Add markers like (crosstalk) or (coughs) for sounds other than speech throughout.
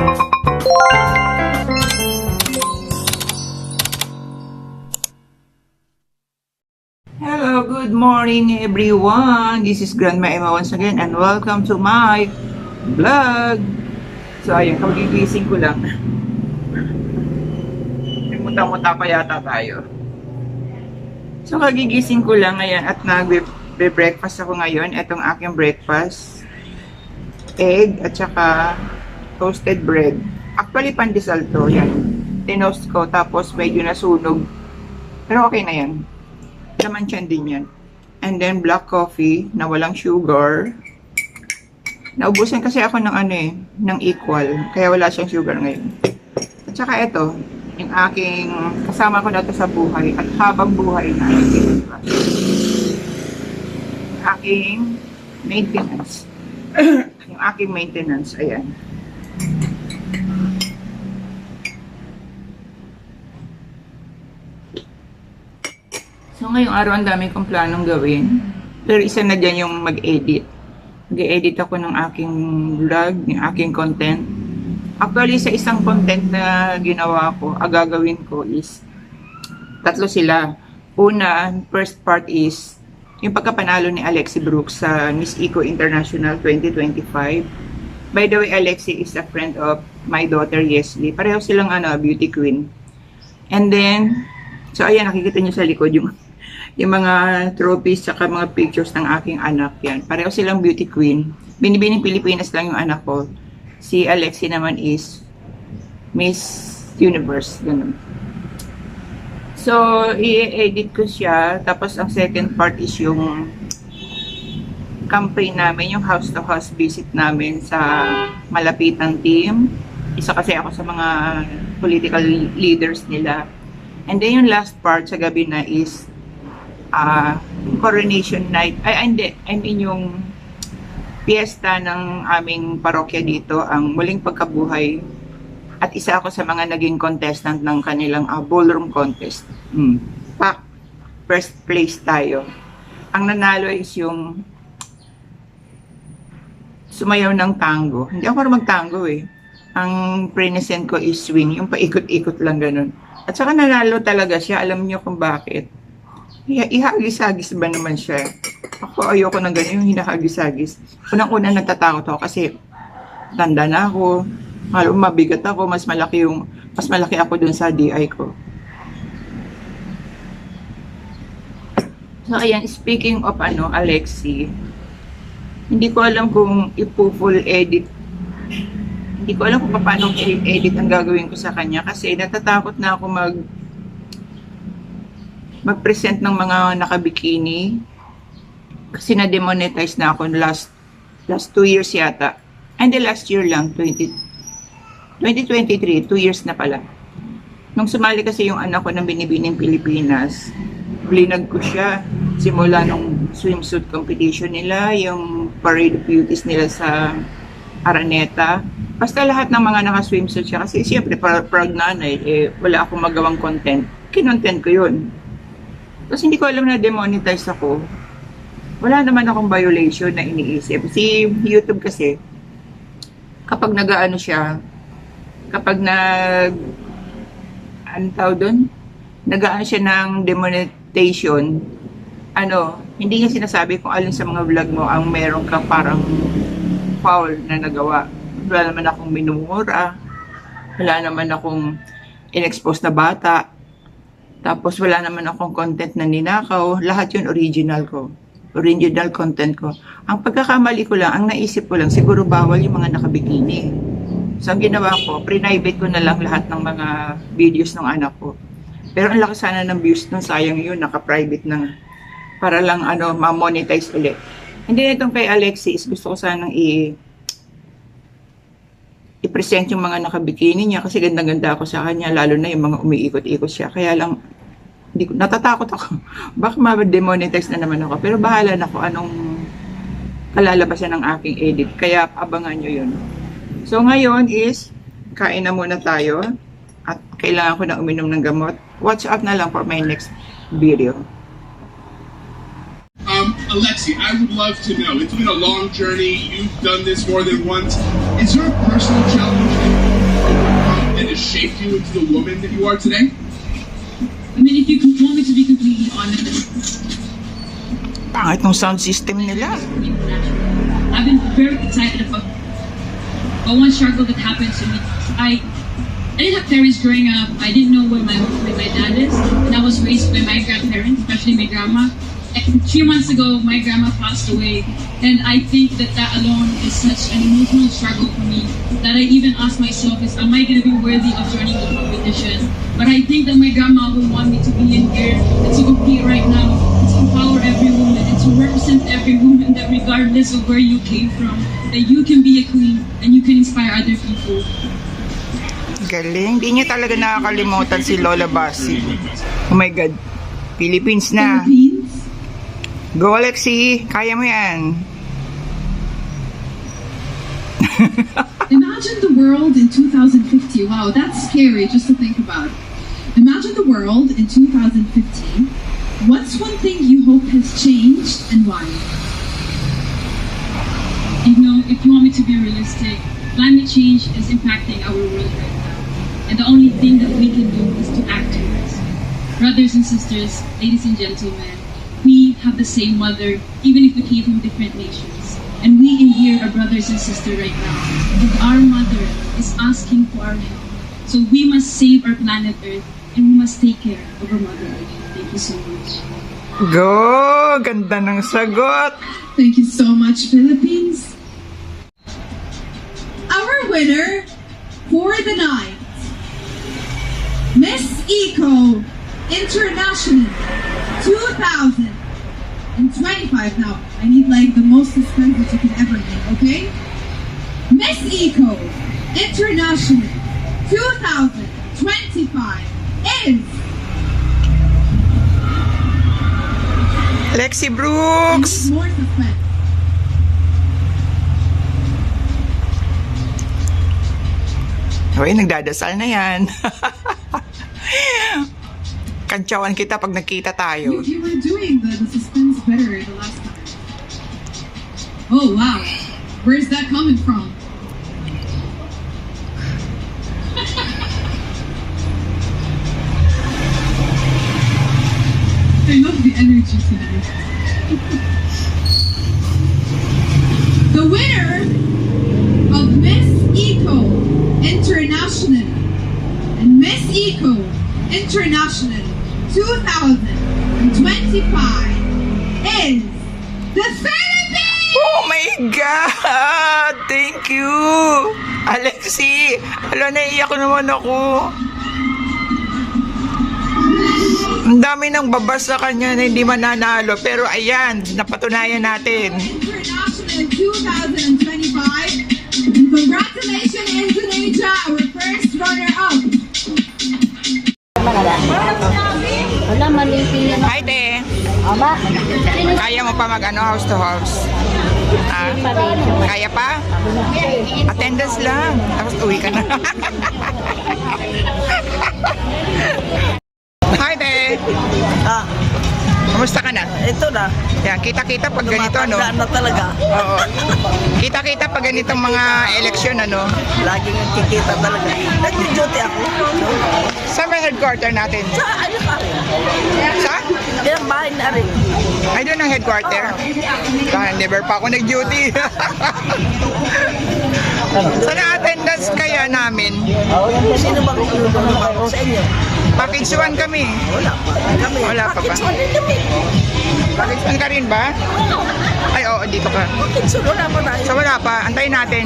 Hello, good morning everyone. This is Grandma Emma once again and welcome to my vlog. So ayun, kagigising ko lang. Muta-muta pa yata tayo. So kagigising ko lang ngayon at nag-breakfast ako ngayon. Itong aking breakfast. Egg at saka toasted bread. Actually, pandesal to. Yan. Tinost ko tapos medyo nasunog. Pero okay na yan laman tiyan din yan. And then black coffee na walang sugar. Naubusan kasi ako ng ano eh, ng equal. Kaya wala siyang sugar ngayon. At saka ito, yung aking kasama ko na sa buhay at habang buhay na aking maintenance. (coughs) yung aking maintenance, ayan. Ngayong araw ang dami kong planong gawin. Pero isa na dyan yung mag-edit. Mag-edit ako ng aking vlog, ng aking content. Actually, sa isang content na ginawa ko, ang gagawin ko is tatlo sila. Una, first part is yung pagkapanalo ni Alexi Brooks sa Miss Eco International 2025. By the way, Alexi is a friend of my daughter, Yesley. Pareho silang ano, beauty queen. And then, so ayan, nakikita niyo sa likod yung yung mga trophies saka mga pictures ng aking anak yan. Pareho silang beauty queen. Binibining Pilipinas lang yung anak ko. Si Alexi naman is Miss Universe. Ganun. So, i-edit ko siya. Tapos, ang second part is yung campaign namin, yung house-to-house visit namin sa malapitang team. Isa kasi ako sa mga political leaders nila. And then yung last part sa gabi na is uh, coronation night. Ay, hindi. I mean yung fiesta ng aming parokya dito, ang muling pagkabuhay. At isa ako sa mga naging contestant ng kanilang uh, ballroom contest. Mm. Pak, first place tayo. Ang nanalo is yung sumayaw ng tango. Hindi ako magtango eh. Ang present ko is swing, yung paikot-ikot lang ganun. At saka nanalo talaga siya, alam niyo kung bakit. Iha- Ihagis-hagis ba naman siya? Ako ayoko ng ganyan, yung hinahagis-hagis. Unang-una natatakot ako kasi tanda na ako, malo mabigat ako, mas malaki yung mas malaki ako dun sa DI ko. So ayan, speaking of ano, Alexi, hindi ko alam kung ipo-full edit. Hindi ko alam kung paano edit ang gagawin ko sa kanya kasi natatakot na ako mag mag-present ng mga nakabikini kasi na-demonetize na ako last last two years yata. And the last year lang, 20, 2023, two years na pala. Nung sumali kasi yung anak ko ng Binibining Pilipinas, blinag ko siya. Simula nung swimsuit competition nila, yung parade of beauties nila sa Araneta. Basta lahat ng mga naka-swimsuit siya. Kasi siyempre, proud nanay, eh, wala akong magawang content. Kinontent ko yun. Tapos hindi ko alam na demonetize ako. Wala naman akong violation na iniisip. Si YouTube kasi, kapag nag-ano siya, kapag nag, ano tawag doon? Nag-ano siya ng demonetization, ano, hindi niya sinasabi kung alin sa mga vlog mo ang meron ka parang foul na nagawa. Wala naman akong minumura. Wala naman akong in-expose na bata. Tapos wala naman akong content na ninakaw. Lahat yun original ko. Original content ko. Ang pagkakamali ko lang, ang naisip ko lang, siguro bawal yung mga nakabikini. So ang ginawa ko, private ko na lang lahat ng mga videos ng anak ko. Pero ang laki sana ng views nun, sayang yun, naka-private na. Para lang ano, ma-monetize ulit. Hindi na itong kay Alexis, gusto ko sanang i- i-present yung mga nakabikini niya kasi gandang-ganda ako sa kanya, lalo na yung mga umiikot-ikot siya. Kaya lang, hindi ko, natatakot ako. (laughs) Baka ma-demonetize na naman ako. Pero bahala na ako anong kalalabasan ng aking edit. Kaya abangan nyo yun. So ngayon is, kain na muna tayo. At kailangan ko na uminom ng gamot. Watch out na lang for my next video. Um, Alexi, I would love to know. It's been a long journey. You've done this more than once. Is there a personal challenge that has shaped you into the woman that you are today? I mean, if you could want me to be completely honest, Pangit ng sound system nila. I've been very excited about, about one struggle that happened to me. I I didn't have parents growing up. I didn't know where my where my dad is, and I was raised by my grandparents, especially my grandma. And three months ago, my grandma passed away, and I think that that alone is such an emotional struggle for me that I even ask myself: Is am I going to be worthy of joining the competition? But I think that my grandma would want me to be in here and to compete right now, and to empower every woman, and to represent every woman that regardless of where you came from, that you can be a queen and you can inspire other people. Galing. Hindi niya talaga nakakalimutan si Lola Basi. Oh my God. Philippines na. Philippines. Go, Alexi. Kaya mo yan. Imagine the world in 2050. Wow, that's scary just to think about. Imagine the world in 2015. What's one thing you hope has changed and why? You know, if you want me to be realistic, climate change is impacting our world right now. And the only thing that we can do is to act towards. Brothers and sisters, ladies and gentlemen, have the same mother, even if we came from different nations. And we in here are brothers and sisters right now. And our mother is asking for our help. So we must save our planet Earth and we must take care of our mother Earth. Thank you so much. Go! Ganda ng sagot. Thank you so much, Philippines. Our winner for the night, Miss Eco International 2025. Now, I need like the most that you can ever need, okay? Miss Eco International 2025 is Lexi Brooks. more suspense. Hoy, nagdadasal na yan. (laughs) Kantsawan kita pag nagkita tayo. You, you were doing the, the suspense better the last time. Oh wow, where's that coming from? (laughs) I love the energy tonight. (laughs) the winner of Miss Eco International and Miss Eco International 2025 is the Philippines! Oh my God! Thank you! Alexi! Ala, naiiyak naman ako. Ang dami ng babas sa kanya na hindi mananalo. Pero ayan, napatunayan natin. International 2025. And congratulations, Indonesia, our first runner-up. Wala, te. Ama, Kaya mo pa mag ano, house to house? Ah, kaya pa? Attendance lang. Tapos uwi ka na. (laughs) Hi, te. Ah, Kumusta ka na? ito na. Yan, kita-kita pag ganito, no? Tumatanda na talaga. Oo. Kita-kita pag ganitong mga eleksyon, ano? Laging kikita talaga. Nag-duty ako. Saan ba headquarter natin? Sa ano pa rin? Sa? Ilang bahay na rin. Ay, doon ang headquarter. Ah, never pa ako nag-duty. (laughs) Sa na-attendance kaya namin, Sino tulong ako sa inyo? package 1 kami. Wala pa. Kami. Wala pa ba? Bakit sa din kami? Package 1 ka rin ba? Ay, oo, dito ka. Bakit sa wala pa tayo? So wala pa, antayin natin.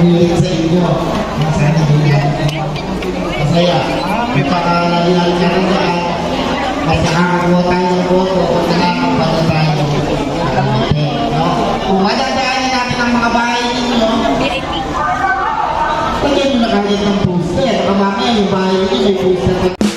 Humiling sa inyo. Sana din masaya. Ipakalalinaw ka rin na basta kakakuha tayo ng boto kung nakakabala tayo. No? Kung madadaanan natin ang mga bahay ninyo, Pagyan mo na kalit ng poster. Baka mamaya yung bahay ninyo may poster